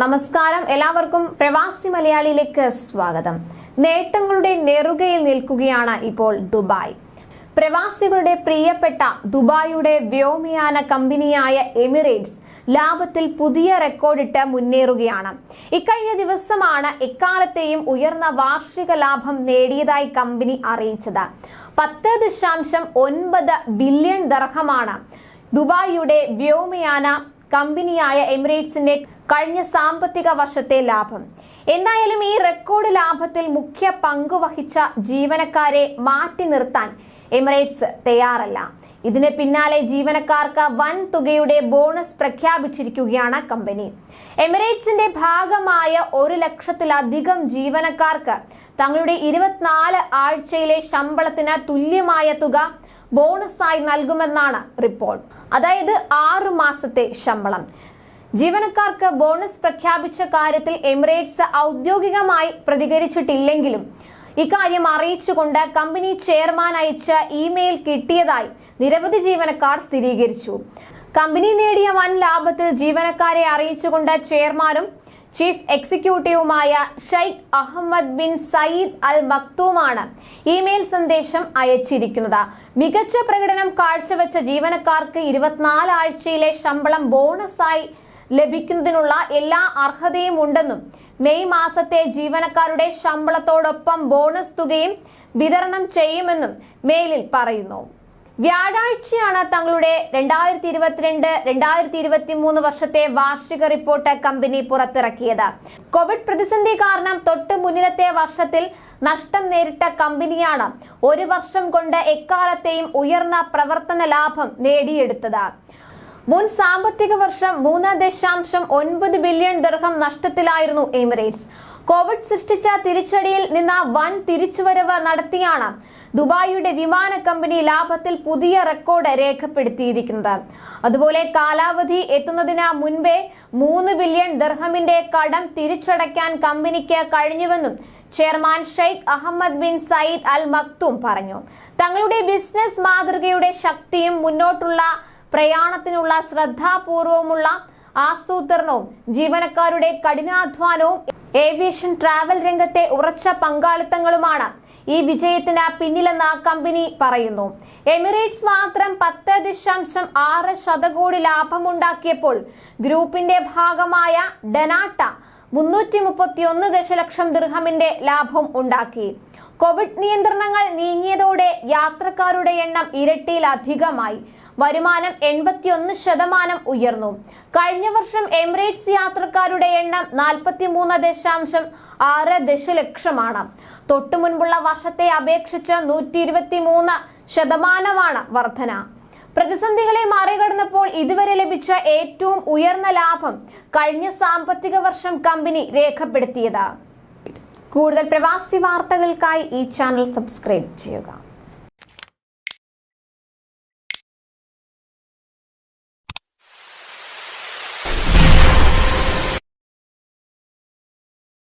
നമസ്കാരം. എല്ലാവർക്കും പ്രവാസി മലയാളിയിലേക്ക് സ്വാഗതം. നേട്ടങ്ങളുടെ നെറുകയിൽ നിൽക്കുകയാണ് ഇപ്പോൾ ദുബായ്. പ്രവാസികളുടെ പ്രിയപ്പെട്ട ദുബായിയുടെ വ്യോമയാന കമ്പനിയായ എമിറേറ്റ്സ് ലാഭത്തിൽ പുതിയ റെക്കോർഡിട്ട് മുന്നേറുകയാണ്. ഇക്കഴിഞ്ഞ ദിവസമാണ് എക്കാലത്തെയും ഉയർന്ന വാർഷിക ലാഭം നേടിയതായി കമ്പനി അറിയിച്ചത്. പത്ത് ദശാംശം ഒൻപത് ബില്യൺ ദർഹമാണ് ദുബായിയുടെ വ്യോമയാന കമ്പനിയായ എമിറേറ്റ്സിന്റെ കഴിഞ്ഞ സാമ്പത്തിക വർഷത്തെ ലാഭം. എന്തായാലും ഈ റെക്കോർഡ് ലാഭത്തിൽ മുഖ്യ പങ്കുവഹിച്ച ജീവനക്കാരെ മാറ്റി നിർത്താൻ എമിറേറ്റ്സ് തയ്യാറല്ല. ഇതിന് പിന്നാലെ ജീവനക്കാർക്ക് വൻ തുകയുടെ ബോണസ് പ്രഖ്യാപിച്ചിരിക്കുകയാണ് കമ്പനി. എമിറേറ്റ്സിന്റെ ഭാഗമായ ഒരു ലക്ഷത്തിലധികം ജീവനക്കാർക്ക് തങ്ങളുടെ ഇരുപത്തിനാല് ആഴ്ചയിലെ ശമ്പളത്തിന് തുല്യമായ തുക ബോണസായി നൽകുമെന്നാണ് റിപ്പോർട്ട്. അതായത് ആറു മാസത്തെ ശമ്പളം. ജീവനക്കാർക്ക് ബോണസ് പ്രഖ്യാപിച്ച കാര്യത്തിൽ എമിറേറ്റ്സ് ഔദ്യോഗികമായി പ്രതികരിച്ചിട്ടില്ലെങ്കിലും ഇക്കാര്യം അറിയിച്ചുകൊണ്ട് കമ്പനി ചെയർമാൻ അയച്ച ഇമെയിൽ കിട്ടിയതായി നിരവധി ജീവനക്കാർ സ്ഥിരീകരിച്ചു. കമ്പനി നേടിയ വൻ ലാഭത്തിൽ ജീവനക്കാരെ അറിയിച്ചുകൊണ്ട് ചെയർമാനും chief എക്സിക്യൂട്ടീവുമായ Sheikh Ahmed bin Saeed Al മക്തൂമാണ് email സന്ദേശം അയച്ചിരിക്കുന്നത്. മികച്ച പ്രകടനം കാഴ്ചവെച്ച ജീവനക്കാർക്ക് ഇരുപത്തിനാല് ആഴ്ചയിലെ ശമ്പളം ബോണസായി ലഭിക്കുന്നതിനുള്ള എല്ലാ അർഹതയും ഉണ്ടെന്നും മെയ് മാസത്തെ ജീവനക്കാരുടെ ശമ്പളത്തോടൊപ്പം ബോണസ് തുകയും വിതരണം ചെയ്യുമെന്നും മെയിലിൽ പറയുന്നു. വ്യാഴാഴ്ചയാണ് തങ്ങളുടെ രണ്ടായിരത്തി ഇരുപത്തിരണ്ട് രണ്ടായിരത്തി ഇരുപത്തി മൂന്ന് വർഷത്തെ വാർഷിക റിപ്പോർട്ട് കമ്പനി പുറത്തിറക്കിയത്. കോവിഡ് പ്രതിസന്ധി കാരണം തൊട്ട് മുന്നിലത്തെ വർഷത്തിൽ നഷ്ടം നേരിട്ട കമ്പനിയാണ് ഒരു വർഷം കൊണ്ട് എക്കാലത്തെയും ഉയർന്ന പ്രവർത്തന ലാഭം നേടിയെടുത്തത്. മുൻ സാമ്പത്തിക വർഷം മൂന്ന് ദശാംശം ഒൻപത് ബില്യൺ ദർഹം നഷ്ടത്തിലായിരുന്നു എമിറേറ്റ്സ്. കോവിഡ് സൃഷ്ടിച്ച തിരിച്ചടിയിൽ നിന്ന് വൻ തിരിച്ചുവരവ് നടത്തിയാണ് ദുബായിയുടെ വിമാന കമ്പനി ലാഭത്തിൽ പുതിയ റെക്കോർഡ് രേഖപ്പെടുത്തിയിരിക്കുന്നത്. അതുപോലെ കാലാവധി എത്തുന്നതിന് മുൻപേ മൂന്ന് ബില്യൺ ദർഹമിന്റെ കടം തിരിച്ചടയ്ക്കാൻ കമ്പനിക്ക് കഴിഞ്ഞുവെന്നും chairman Sheikh Ahmed bin Saeed Al Maktoum പറഞ്ഞു. തങ്ങളുടെ ബിസിനസ് മാതൃകയുടെ ശക്തിയും മുന്നോട്ടുള്ള പ്രയാണത്തിനുള്ള ശ്രദ്ധാപൂർവമുള്ള ആസൂത്രണവും ജീവനക്കാരുടെ കഠിനാധ്വാനവും ഏവിയേഷൻ ട്രാവൽ രംഗത്തെ ഉറച്ച പങ്കാളിത്തങ്ങളുമാണ് ഈ വിജയത്തിന് പിന്നിലെന്ന് കമ്പനി പറയുന്നു. എമിറേറ്റ്സ് മാത്രം പത്ത് ദശാംശം ആറ് ശതകോടി ലാഭമുണ്ടാക്കിയപ്പോൾ ഗ്രൂപ്പിന്റെ ഭാഗമായ ഡനാട്ട മുന്നൂറ്റി മുപ്പത്തി ഒന്ന് ദശലക്ഷം ദൃഹമിന്റെ ലാഭം ഉണ്ടാക്കി. കോവിഡ് നിയന്ത്രണങ്ങൾ നീങ്ങിയതോടെ യാത്രക്കാരുടെ എണ്ണം ഇരട്ടിയിലധികമായി. വരുമാനം എൺപത്തിയൊന്ന് ശതമാനം ഉയർന്നു. കഴിഞ്ഞ വർഷം എമിറേറ്റ്സ് യാത്രക്കാരുടെ എണ്ണം നാൽപ്പത്തി മൂന്ന് ദശാംശം ആറ് ദശലക്ഷമാണ്. തൊട്ടു മുൻപുള്ള വർഷത്തെ അപേക്ഷിച്ച് നൂറ്റി ഇരുപത്തി മൂന്ന് ശതമാനമാണ് വർധന. പ്രതിസന്ധികളെ മറികടന്നപ്പോൾ ഇതുവരെ ലഭിച്ച ഏറ്റവും ഉയർന്ന ലാഭം കഴിഞ്ഞ സാമ്പത്തിക വർഷം കമ്പനി രേഖപ്പെടുത്തിയത്. കൂടുതൽ പ്രവാസി വാർത്തകൾക്കായി ഈ ചാനൽ സബ്സ്ക്രൈബ് ചെയ്യുക.